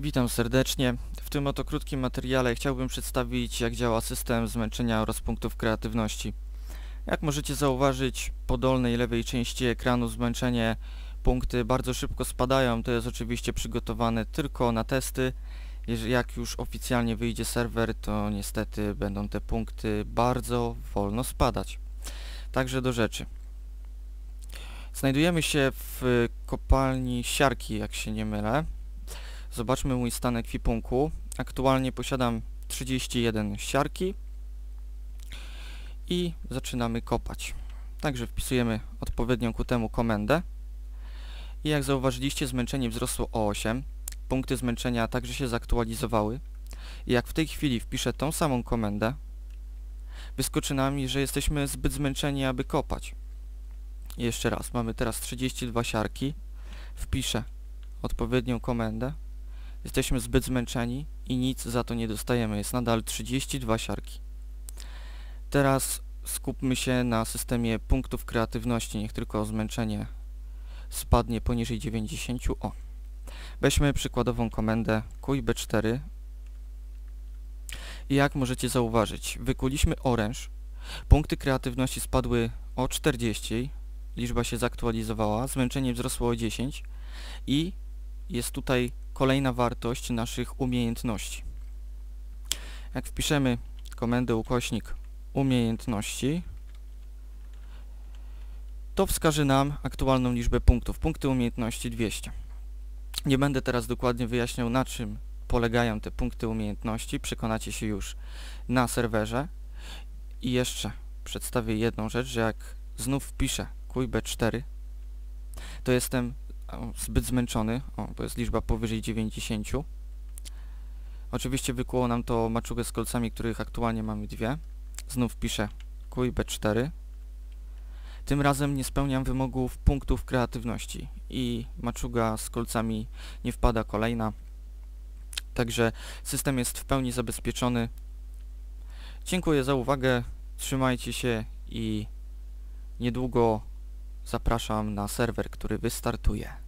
Witam serdecznie. W tym oto krótkim materiale chciałbym przedstawić jak działa system zmęczenia oraz punktów kreatywności. Jak możecie zauważyć po dolnej lewej części ekranu zmęczenie punkty bardzo szybko spadają. To jest oczywiście przygotowane tylko na testy. Jak już oficjalnie wyjdzie serwer, to niestety będą te punkty bardzo wolno spadać. Także do rzeczy. Znajdujemy się w kopalni siarki, jak się nie mylę. Zobaczmy mój stan ekwipunku. Aktualnie posiadam 31 siarki i zaczynamy kopać. Także wpisujemy odpowiednią ku temu komendę. I jak zauważyliście zmęczenie wzrosło o 8. Punkty zmęczenia także się zaktualizowały. I jak w tej chwili wpiszę tą samą komendę, wyskoczy nam, że jesteśmy zbyt zmęczeni, aby kopać. I jeszcze raz, mamy teraz 32 siarki. Wpiszę odpowiednią komendę. Jesteśmy zbyt zmęczeni i nic za to nie dostajemy. Jest nadal 32 siarki. Teraz skupmy się na systemie punktów kreatywności. Niech tylko zmęczenie spadnie poniżej 90. O. Weźmy przykładową komendę kuj b4 i jak możecie zauważyć, wykuliśmy oręż, punkty kreatywności spadły o 40, liczba się zaktualizowała, zmęczenie wzrosło o 10 i jest tutaj kolejna wartość naszych umiejętności. Jak wpiszemy komendę ukośnik umiejętności, to wskaże nam aktualną liczbę punktów. Punkty umiejętności 200. Nie będę teraz dokładnie wyjaśniał na czym polegają te punkty umiejętności, przekonacie się już na serwerze. I jeszcze przedstawię jedną rzecz, że jak znów wpiszę QB4, to jestem zbyt zmęczony, o, bo jest liczba powyżej 90. Oczywiście wykuło nam to maczugę z kolcami, których aktualnie mamy dwie. Znów piszę QB4. Tym razem nie spełniam wymogów punktów kreatywności i maczuga z kolcami nie wpada kolejna. Także system jest w pełni zabezpieczony. Dziękuję za uwagę, trzymajcie się i niedługo zapraszam na serwer, który wystartuje.